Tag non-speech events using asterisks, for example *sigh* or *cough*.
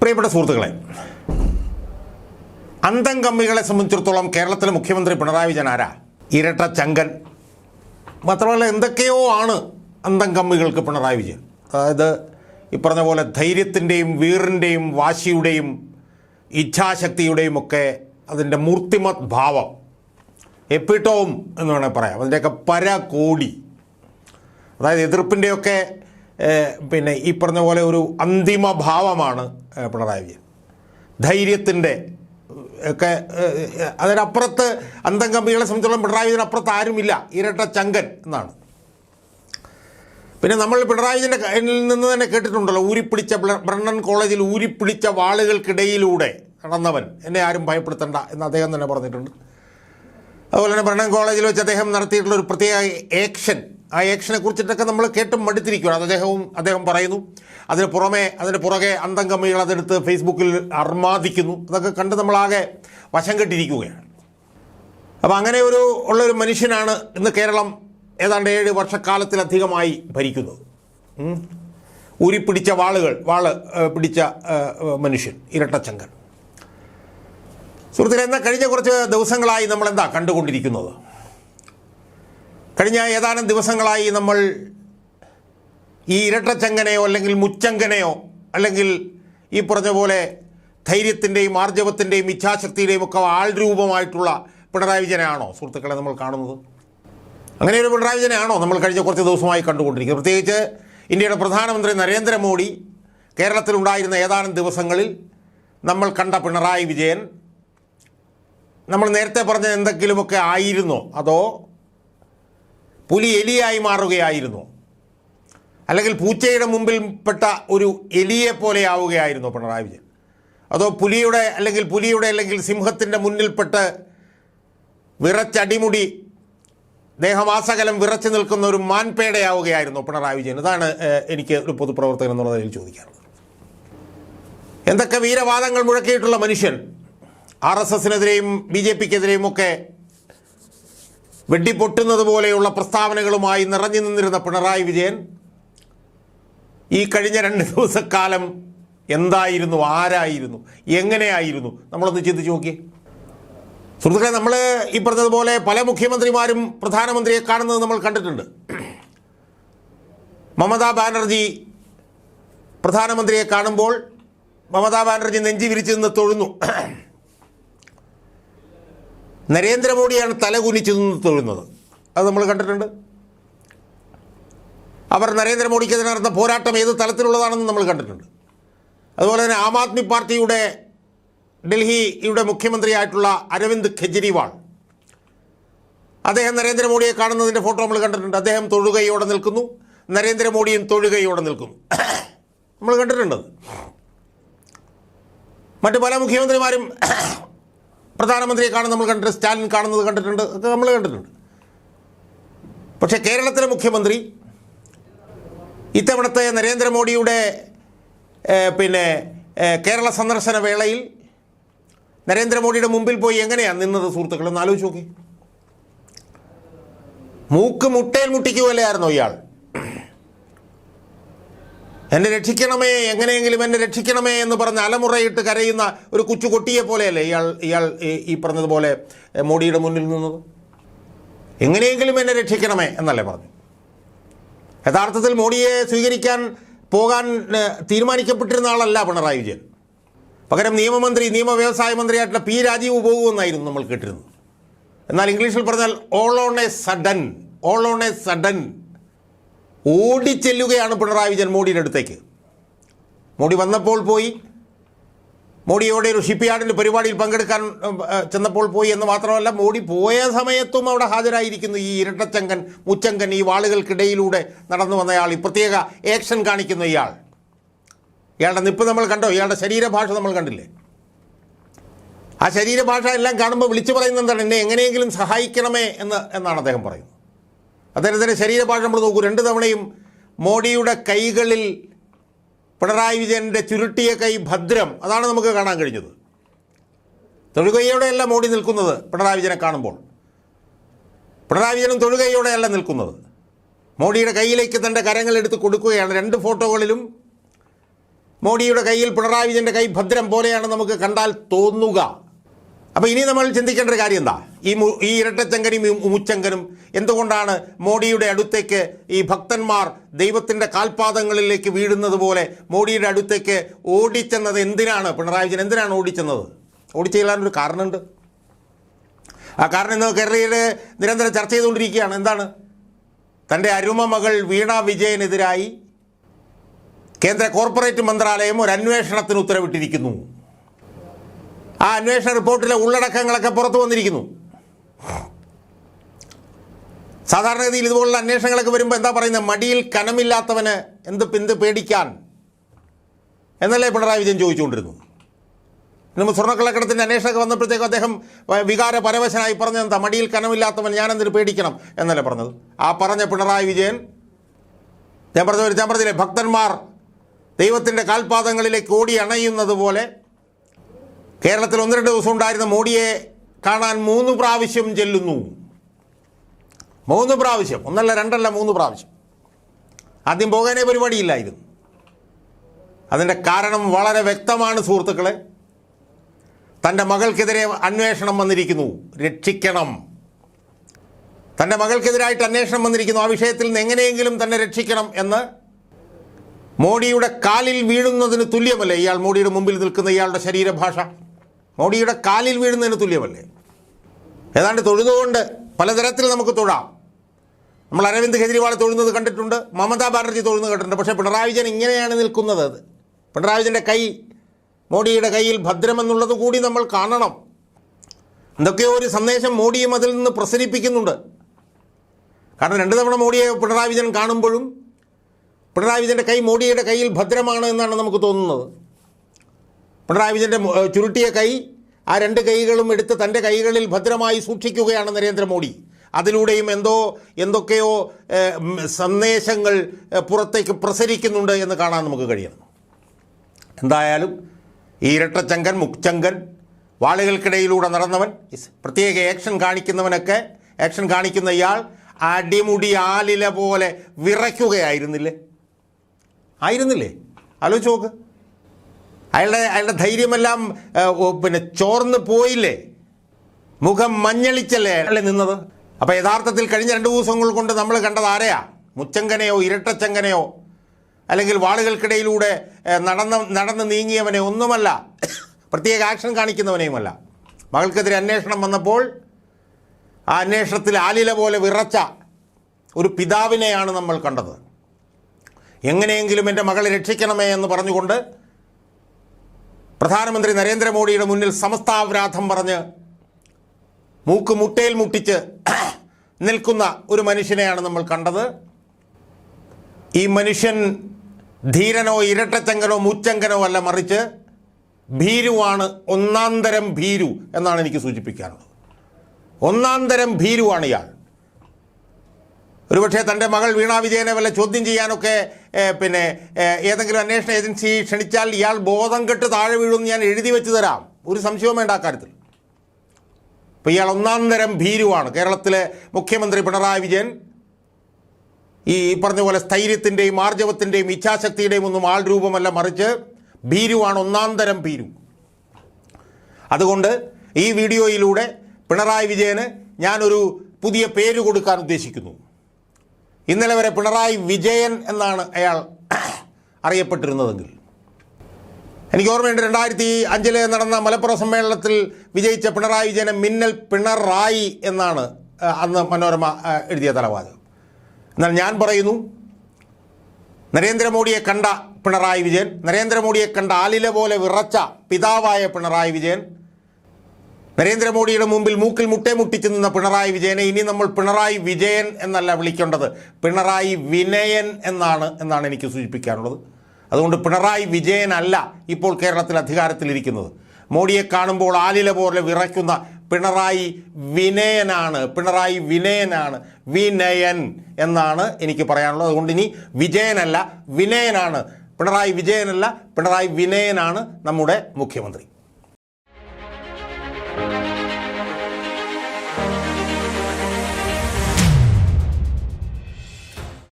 പ്രിയപ്പെട്ട സുഹൃത്തുക്കളെ അന്തം കമ്മികളെ സംബന്ധിച്ചിടത്തോളം കേരളത്തിലെ മുഖ്യമന്ത്രി പിണറായി വിജയൻ ആരാ? ഇരട്ട ചങ്കൻ. മാത്രമല്ല എന്തൊക്കെയോ ആണ് അന്തം കമ്മികൾക്ക് പിണറായി വിജയൻ. അതായത് ഈ പറഞ്ഞ പോലെ ധൈര്യത്തിന്റെയും വീറിന്റെയും വാശിയുടെയും ഇച്ഛാശക്തിയുടെയും ഒക്കെ അതിന്റെ മൂർത്തിമത് ഭാവം എപ്പിട്ടോം എന്ന് വേണമെങ്കിൽ പറയാം. അതിന്റെയൊക്കെ പരകോടി. അതായത് എതിർപ്പിന്റെയൊക്കെ പിന്നെ ഈ പറഞ്ഞ പോലെ ഒരു അന്തിമ ഭാവമാണ് പിണറായി വിജയൻ. ധൈര്യത്തിന്റെ ഒക്കെ അതിനപ്പുറത്ത് അന്തം കമ്പികളെ സംബന്ധിച്ചോളം പിണറായി വിജയൻ അപ്പുറത്ത് ആരുമില്ല. ഇരട്ട ചങ്കൻ എന്നാണ്. പിന്നെ നമ്മൾ പിണറായി വിജയന്റെ കയ്യിൽ നിന്ന് തന്നെ കേട്ടിട്ടുണ്ടല്ലോ ഊരിപ്പിടിച്ച ബ്രണ്ണൻ കോളേജിൽ ഊരിപ്പിടിച്ച വാളുകൾക്കിടയിലൂടെ നടന്നവൻ. എന്നെ ആരും ഭയപ്പെടുത്തണ്ട എന്ന് അദ്ദേഹം തന്നെ പറഞ്ഞിട്ടുണ്ട്. അതുപോലെ തന്നെ ബ്രണ്ണൻ കോളേജിൽ വെച്ച് അദ്ദേഹം നടത്തിയിട്ടുള്ള ഒരു പ്രത്യേക ഏക്ഷൻ ആ ഏക്ഷനെ കുറിച്ചിട്ടൊക്കെ നമ്മൾ കേട്ടും മടുത്തിരിക്കുകയാണ്. അത് അദ്ദേഹവും അദ്ദേഹം പറയുന്നു. അതിന് പുറമേ അതിന് പുറകെ അന്തം കമ്മികൾ അതെടുത്ത് ഫേസ്ബുക്കിൽ അർമാദിക്കുന്നു. അതൊക്കെ കണ്ട് നമ്മളാകെ വശം കെട്ടിരിക്കുകയാണ്. അപ്പോൾ അങ്ങനെ ഒരു ഉള്ളൊരു മനുഷ്യനാണ് ഇന്ന് കേരളം ഏതാണ്ട് ഏഴ് വർഷക്കാലത്തിലധികമായി ഭരിക്കുന്നത്. ഉം. ഊരിപ്പിടിച്ച വാളുകൾ വാൾ പിടിച്ച മനുഷ്യൻ ഇരട്ടച്ചങ്കൻ. സുഹൃത്തുക്കളെ എന്നാൽ കഴിഞ്ഞ കുറച്ച് ദിവസങ്ങളായി നമ്മൾ എന്താ കണ്ടുകൊണ്ടിരിക്കുന്നത്? കഴിഞ്ഞ ഏതാനും ദിവസങ്ങളായി നമ്മൾ ഈ ഇരട്ടച്ചങ്ങനെയോ അല്ലെങ്കിൽ മുച്ചങ്കനെയോ അല്ലെങ്കിൽ ഈ പറഞ്ഞ പോലെ ധൈര്യത്തിന്റെയും ആർജവത്തിന്റെയും ഇച്ഛാശക്തിയുടെയും ഒക്കെ ആൾരൂപമായിട്ടുള്ള പിണറായി വിജയനാണോ സുഹൃത്തുക്കളെ നമ്മൾ കാണുന്നത്? അങ്ങനെ ഒരു പിണറായി വിജയനാണോ നമ്മൾ കഴിഞ്ഞ കുറച്ച് ദിവസമായി കണ്ടുകൊണ്ടിരിക്കുന്നത്? പ്രത്യേകിച്ച് ഇന്ത്യയുടെ പ്രധാനമന്ത്രി നരേന്ദ്രമോദി കേരളത്തിലുണ്ടായിരുന്ന ഏതാനും ദിവസങ്ങളിൽ നമ്മൾ കണ്ട പിണറായി വിജയൻ നമ്മൾ നേരത്തെ പറഞ്ഞ എന്തെങ്കിലുമൊക്കെ ആയിരുന്നോ? അതോ പുലി എലിയായി മാറുകയായിരുന്നോ? അല്ലെങ്കിൽ പൂച്ചയുടെ മുമ്പിൽ പെട്ട ഒരു എലിയെ പോലെ ആവുകയായിരുന്നോ പിണറായി വിജയൻ? അതോ പുലിയുടെ അല്ലെങ്കിൽ പുലിയുടെ അല്ലെങ്കിൽ സിംഹത്തിന്റെ മുന്നിൽപ്പെട്ട് വിറച്ചടിമുടി ദേഹമാസകലം വിറച്ചു നിൽക്കുന്ന ഒരു മാൻപേടയാവുകയായിരുന്നു പിണറായി വിജയൻ? ഇതാണ് എനിക്ക് ഒരു പൊതുപ്രവർത്തകൻ എന്നുള്ള നിലയിൽ ചോദിക്കാറുള്ളത് എന്തൊക്കെ വീരവാദങ്ങൾ മുഴക്കിയിട്ടുള്ള മനുഷ്യൻ? ആർ എസ് എസിനെതിരെയും ബി ജെ പിക്കെതിരെയും ഒക്കെ വെട്ടിപ്പൊട്ടുന്നത് പോലെയുള്ള പ്രസ്താവനകളുമായി നിറഞ്ഞു നിന്നിരുന്ന പിണറായി വിജയൻ ഈ കഴിഞ്ഞ രണ്ട് ദിവസക്കാലം എന്തായിരുന്നു ആരായിരുന്നു എങ്ങനെയായിരുന്നു? നമ്മളൊന്ന് ചിന്തിച്ച് നോക്കിയേ. സുഹൃത്തുക്കളെ നമ്മൾ ഈ പറഞ്ഞതുപോലെ പല മുഖ്യമന്ത്രിമാരും പ്രധാനമന്ത്രിയെ കാണുന്നത് നമ്മൾ കണ്ടിട്ടുണ്ട്. മമതാ ബാനർജി പ്രധാനമന്ത്രിയെ കാണുമ്പോൾ മമതാ ബാനർജി നെഞ്ചി വിരിച്ചു നിന്ന് തൊഴുന്നു. നരേന്ദ്രമോദിയാണ് തലകുനിച്ച് നിന്ന് തൊഴുന്നത്. അത് നമ്മൾ കണ്ടിട്ടുണ്ട്. അവർ നരേന്ദ്രമോദിക്കെതിരെ നടന്ന പോരാട്ടം ഏത് തലത്തിലുള്ളതാണെന്ന് നമ്മൾ കണ്ടിട്ടുണ്ട്. അതുപോലെ തന്നെ ആം ആദ്മി പാർട്ടിയുടെ ഡൽഹിയുടെ മുഖ്യമന്ത്രിയായിട്ടുള്ള അരവിന്ദ് കെജ്രിവാൾ. അദ്ദേഹം നരേന്ദ്രമോദിയെ കാണുന്നതിന്റെ ഫോട്ടോ നമ്മൾ കണ്ടിട്ടുണ്ട്. അദ്ദേഹം തൊഴുകയോടെ നിൽക്കുന്നു. നരേന്ദ്രമോദിയും തൊഴുകയോടെ നിൽക്കുന്നു. നമ്മൾ കണ്ടിട്ടുണ്ടത് മറ്റ് പല മുഖ്യമന്ത്രിമാരും പ്രധാനമന്ത്രിയെ കാണുന്ന നമ്മൾ കണ്ടിട്ടുണ്ട് സ്റ്റാലിൻ കാണുന്നത് കണ്ടിട്ടുണ്ട് ഒക്കെ നമ്മൾ കണ്ടിട്ടുണ്ട്. പക്ഷേ കേരളത്തിലെ മുഖ്യമന്ത്രി ഇത്തവണത്തെ നരേന്ദ്രമോദിയുടെ പിന്നെ കേരള സന്ദർശന വേളയിൽ നരേന്ദ്രമോദിയുടെ മുമ്പിൽ പോയി എങ്ങനെയാണ് നിന്നത് സുഹൃത്തുക്കൾ ഒന്ന് ആലോചിച്ച് നോക്കി മൂക്ക് മുട്ടയിൽ പോലെയായിരുന്നു ഇയാൾ? എന്നെ രക്ഷിക്കണമേ എങ്ങനെയെങ്കിലും എന്നെ രക്ഷിക്കണമേ എന്ന് പറഞ്ഞ് അലമുറയിട്ട് കരയുന്ന ഒരു കൊച്ചു കൊട്ടിയെ പോലെയല്ലേ ഇയാൾ ഇയാൾ ഈ- പറഞ്ഞതുപോലെ മോഡിയുടെ മുന്നിൽ നിന്നത്? എങ്ങനെയെങ്കിലും എന്നെ രക്ഷിക്കണമേ എന്നല്ലേ പറഞ്ഞു. യഥാർത്ഥത്തിൽ മോഡിയെ സ്വീകരിക്കാൻ പോകാൻ തീരുമാനിക്കപ്പെട്ടിരുന്ന ആളല്ല പിണറായി വിജയൻ. പകരം നിയമമന്ത്രി നിയമ വ്യവസായ മന്ത്രിയായിട്ടുള്ള പി രാജീവ് പോകുമെന്നായിരുന്നു നമ്മൾ കേട്ടിരുന്നത്. എന്നാൽ ഇംഗ്ലീഷിൽ പറഞ്ഞാൽ all on a sudden all on a sudden ഓടിച്ചെല്ലുകയാണ് Pinarayi Vijayan മോഡിയുടെ അടുത്തേക്ക്. മോഡി വന്നപ്പോൾ പോയി. മോഡിയോടെ ഒരു ഷിപ്പ് യാർഡിന്റെ പരിപാടിയിൽ പങ്കെടുക്കാൻ ചെന്നപ്പോൾ പോയി എന്ന് മാത്രമല്ല മോഡി പോയ സമയത്തും അവിടെ ഹാജരായിരിക്കുന്നു ഈ ഇരട്ടച്ചങ്കൻ മുച്ചങ്കൻ ഈ വാളുകൾക്കിടയിലൂടെ നടന്നു വന്നയാൾ ഈ പ്രത്യേക ഏക്ഷൻ കാണിക്കുന്ന ഇയാൾ. ഇയാളുടെ നിപ്പ് നമ്മൾ കണ്ടോ? ഇയാളുടെ ശരീരഭാഷ നമ്മൾ കണ്ടില്ലേ? ആ ശരീരഭാഷ എല്ലാം കാണുമ്പോൾ വിളിച്ചു പറയുന്നത് എന്താണ്? എന്നെ എങ്ങനെയെങ്കിലും സഹായിക്കണമേ എന്ന് എന്നാണ് അദ്ദേഹം പറയുന്നത്. അദ്ദേഹത്തിന്റെ ശരീരഭാഷ നമ്മൾ നോക്കൂ. രണ്ട് തവണയും മോഡിയുടെ കൈകളിൽ പിണറായി വിജയന്റെ ചുരുട്ടിയ കൈ ഭദ്രം. അതാണ് നമുക്ക് കാണാൻ കഴിഞ്ഞത്. തൊഴുകൈയോടെയല്ല മോഡി നിൽക്കുന്നത് പിണറായി വിജയനെ കാണുമ്പോൾ. പിണറായി വിജയനും തൊഴുകൈയോടെയല്ല നിൽക്കുന്നത്. മോഡിയുടെ കയ്യിലേക്ക് തന്റെ കരങ്ങൾ എടുത്ത് കൊടുക്കുകയാണ്. രണ്ട് ഫോട്ടോകളിലും മോഡിയുടെ കയ്യിൽ പിണറായി വിജയന്റെ കൈ ഭദ്രം പോലെയാണ് നമുക്ക് കണ്ടാൽ തോന്നുക. അപ്പോൾ ഇനി നമ്മൾ ചിന്തിക്കേണ്ട ഒരു കാര്യം എന്താ? ഈ ഈ ഇരട്ടച്ചങ്കനും ഈ മുച്ചങ്കനും എന്തുകൊണ്ടാണ് മോഡിയുടെ അടുത്തേക്ക് ഈ ഭക്തന്മാർ ദൈവത്തിന്റെ കാൽപാദങ്ങളിലേക്ക് വീഴുന്നത് പോലെ മോഡിയുടെ അടുത്തേക്ക് ഓടിച്ചെന്നത് എന്തിനാണ്? പിണറായി വിജയൻ എന്തിനാണ് ഓടിച്ചെന്നത്? ഓടിച്ചെല്ലാനൊരു കാരണമുണ്ട്. ആ കാരണം ഇന്ന് കേരളീയരെ നിരന്തരം ചർച്ച ചെയ്തുകൊണ്ടിരിക്കുകയാണ്. എന്താണ്? തന്റെ അരുമ മകൾ വീണ വിജയനെതിരായി കേന്ദ്ര കോർപ്പറേറ്റ് മന്ത്രാലയം ഒരു അന്വേഷണത്തിന് ഉത്തരവിട്ടിരിക്കുന്നു. ആ അന്വേഷണ റിപ്പോർട്ടിലെ ഉള്ളടക്കങ്ങളൊക്കെ പുറത്തു വന്നിരിക്കുന്നു. സാധാരണഗതിയിൽ ഇതുപോലുള്ള അന്വേഷണങ്ങളൊക്കെ വരുമ്പോൾ എന്താ പറയുന്നത് മടിയിൽ കനമില്ലാത്തവന് എന്ത് പിന്ത് പേടിക്കാൻ? എന്നല്ലേ പിണറായി വിജയൻ ചോദിച്ചുകൊണ്ടിരുന്നു. നമ്മൾ സ്വർണക്കള്ളക്കടത്തിന്റെ അന്വേഷണമൊക്കെ വന്നപ്പോഴത്തേക്കും അദ്ദേഹം വികാര പരവശനായി പറഞ്ഞത് എന്താ? മടിയിൽ കനമില്ലാത്തവൻ ഞാനെന്തിന് പേടിക്കണം എന്നല്ലേ പറഞ്ഞത്? ആ പറഞ്ഞ പിണറായി വിജയൻ ഞാൻ പറഞ്ഞ ഞാൻ പറഞ്ഞില്ലേ? ഭക്തന്മാർ ദൈവത്തിന്റെ കാൽപാദങ്ങളിലേക്ക് ഓടി അണയുന്നത് പോലെ കേരളത്തിൽ ഒന്ന് രണ്ട് ദിവസം ഉണ്ടായിരുന്ന മോഡിയെ കാണാൻ മൂന്ന് പ്രാവശ്യം ചെല്ലുന്നു. മൂന്ന് പ്രാവശ്യം. ഒന്നല്ല രണ്ടല്ല മൂന്ന് പ്രാവശ്യം. ആദ്യം പോകാനേ പരിപാടിയില്ലായിരുന്നു. അതിന്റെ കാരണം വളരെ വ്യക്തമാണ് സുഹൃത്തുക്കളെ. തന്റെ മകൾക്കെതിരെ അന്വേഷണം വന്നിരിക്കുന്നു. രക്ഷിക്കണം. തന്റെ മകൾക്കെതിരായിട്ട് അന്വേഷണം വന്നിരിക്കുന്നു. ആ വിഷയത്തിൽ നിന്ന് എങ്ങനെയെങ്കിലും തന്നെ രക്ഷിക്കണം എന്ന് മോഡിയുടെ കാലിൽ വീഴുന്നതിന് തുല്യമല്ലേ? ഇയാൾ മോഡിയുടെ മുമ്പിൽ നിൽക്കുന്ന ഇയാളുടെ ശരീരഭാഷ. മോഡിയുടെ കാലിൽ വീഴുന്നതിന് തുല്യമല്ലേ? ഏതാണ്ട് തൊഴുതുകൊണ്ട് പലതരത്തിൽ നമുക്ക് തൊഴാം. നമ്മൾ അരവിന്ദ് കെജ്രിവാൾ തൊഴുന്നത് കണ്ടിട്ടുണ്ട് മമതാ ബാനർജി തൊഴുന്നത് കണ്ടിട്ടുണ്ട്. പക്ഷേ പിണറായി വിജയൻ ഇങ്ങനെയാണ് നിൽക്കുന്നത് പിണറായി വിജയന്റെ കൈ മോഡിയുടെ കയ്യിൽ ഭദ്രമെന്നുള്ളത് കൂടി നമ്മൾ കാണണം. എന്തൊക്കെയോ ഒരു സന്ദേശം മോഡിയും അതിൽ നിന്ന് പ്രസരിപ്പിക്കുന്നുണ്ട്. കാരണം രണ്ട് തവണ മോഡിയെ പിണറായി വിജയൻ കാണുമ്പോഴും പിണറായി വിജയന്റെ കൈ മോഡിയുടെ കയ്യിൽ ഭദ്രമാണ് എന്നാണ് നമുക്ക് തോന്നുന്നത്. പിണറായി വിജയന്റെ ചുരുട്ടിയ കൈ ആ രണ്ട് കൈകളും എടുത്ത് തന്റെ കൈകളിൽ ഭദ്രമായി സൂക്ഷിക്കുകയാണ് നരേന്ദ്രമോദി. അതിലൂടെയും എന്തോ എന്തൊക്കെയോ സന്ദേശങ്ങൾ പുറത്തേക്ക് പ്രസരിക്കുന്നുണ്ട് എന്ന് കാണാൻ നമുക്ക് കഴിയണം എന്തായാലും ഈ ഇരട്ടച്ചങ്കൻ മുക്ചങ്കൻ വാളുകൾക്കിടയിലൂടെ നടന്നവൻ പ്രത്യേക ആക്ഷൻ കാണിക്കുന്നവനൊക്കെ ആക്ഷൻ കാണിക്കുന്ന ഇയാൾ അടിമുടി ആലില പോലെ വിറയ്ക്കുകയായിരുന്നില്ലേ? ആയിരുന്നില്ലേ? ആലോചിച്ച് നോക്ക്. അയാളുടെ അയാളുടെ ധൈര്യമെല്ലാം പിന്നെ ചോർന്ന് പോയില്ലേ? മുഖം മഞ്ഞളിച്ചല്ലേ അയാളെ നിന്നത്? അപ്പോൾ യഥാർത്ഥത്തിൽ കഴിഞ്ഞ രണ്ട് ദിവസങ്ങൾ കൊണ്ട് നമ്മൾ കണ്ടത് ആരെയാ? മുച്ചങ്കനെയോ ഇരട്ടച്ചങ്കനെയോ? അല്ലെങ്കിൽ വാളുകൾക്കിടയിലൂടെ നടന്ന് നടന്ന് നീങ്ങിയവനെ ഒന്നുമല്ല പ്രത്യേക ആക്ഷൻ കാണിക്കുന്നവനെയുമല്ല. മകൾക്കെതിരെ അന്വേഷണം വന്നപ്പോൾ ആ അന്വേഷണത്തിൽ ആലില പോലെ വിറച്ച ഒരു പിതാവിനെയാണ് നമ്മൾ കണ്ടത്. എങ്ങനെയെങ്കിലും എന്റെ മകളെ രക്ഷിക്കണമേ എന്ന് പറഞ്ഞുകൊണ്ട് പ്രധാനമന്ത്രി നരേന്ദ്രമോദിയുടെ മുന്നിൽ സമസ്താപരാധം പറഞ്ഞ് മൂക്ക് മുട്ടയിൽ മുട്ടിച്ച് *clears throat* നിൽക്കുന്ന ഒരു മനുഷ്യനെയാണ് നമ്മൾ കണ്ടത്. ഈ മനുഷ്യൻ ധീരനോ ഇരട്ടച്ചങ്കനോ മുച്ചങ്കനോ അല്ല മറിച്ച് ഭീരുവാണ്. ഒന്നാന്തരം ഭീരു എന്നാണ് എനിക്ക് സൂചിപ്പിക്കാനുള്ളത്. ഒന്നാന്തരം തരം ഭീരുവാണ് ഇയാൾ. ഒരുപക്ഷെ തന്റെ മകൾ വീണാ വിജയനെ വല്ല ചോദ്യം ചെയ്യാനൊക്കെ പിന്നെ ഏതെങ്കിലും അന്വേഷണ ഏജൻസി ക്ഷണിച്ചാൽ ഇയാൾ ബോധം കെട്ട് താഴെ വീഴുമെന്ന് ഞാൻ എഴുതി വെച്ച് തരാം. ഒരു സംശയവും വേണ്ട അക്കാര്യത്തിൽ അപ്പോൾ ഇയാൾ ഒന്നാം തരം ഭീരുവാണ്. കേരളത്തിലെ മുഖ്യമന്ത്രി പിണറായി വിജയൻ ഈ പറഞ്ഞ പോലെ സ്ഥൈര്യത്തിന്റെയും ആർജവത്തിന്റെയും ഇച്ഛാശക്തിയുടെയും ഒന്നും ആൾ രൂപമല്ല മറിച്ച് ഭീരുവാണ് ഒന്നാം തരം ഭീരു. അതുകൊണ്ട് ഈ വീഡിയോയിലൂടെ പിണറായി വിജയന് ഞാനൊരു പുതിയ പേര് കൊടുക്കാൻ ഉദ്ദേശിക്കുന്നു. ഇന്നലെ വരെ പിണറായി വിജയൻ എന്നാണ് അയാൾ അറിയപ്പെട്ടിരുന്നതെങ്കിൽ. എനിക്ക് ഓർമ്മയുണ്ട് രണ്ടായിരത്തി അഞ്ചിൽ നടന്ന മലപ്പുറം സമ്മേളനത്തിൽ വിജയിച്ച പിണറായി വിജയനെ മിന്നൽ പിണറായി എന്നാണ് അന്ന് മനോരമ എഴുതിയ തലവാചകം എന്നാൽ ഞാൻ പറയുന്നു നരേന്ദ്രമോദിയെ കണ്ട പിണറായി വിജയൻ നരേന്ദ്രമോദിയെ കണ്ട ആലില പോലെ വിറച്ച പിതാവായ പിണറായി വിജയൻ നരേന്ദ്രമോദിയുടെ മുമ്പിൽ മൂക്കിൽ മുട്ടേ മുട്ടിച്ച് നിന്ന പിണറായി വിജയനെ ഇനി നമ്മൾ പിണറായി വിജയൻ എന്നല്ല വിളിക്കേണ്ടത്. പിണറായി വിനയൻ എന്നാണ് എന്നാണ് എനിക്ക് സൂചിപ്പിക്കാനുള്ളത്. അതുകൊണ്ട് പിണറായി വിജയനല്ല ഇപ്പോൾ കേരളത്തിൽ അധികാരത്തിലിരിക്കുന്നത്. മോഡിയെ കാണുമ്പോൾ ആലില പോലെ വിറയ്ക്കുന്ന പിണറായി വിനയനാണ് പിണറായി വിനയനാണ് വിനയൻ എന്നാണ് എനിക്ക് പറയാനുള്ളത്. അതുകൊണ്ട് ഇനി വിജയനല്ല വിനയനാണ്. പിണറായി വിജയനല്ല പിണറായി വിനയനാണ് നമ്മുടെ മുഖ്യമന്ത്രി.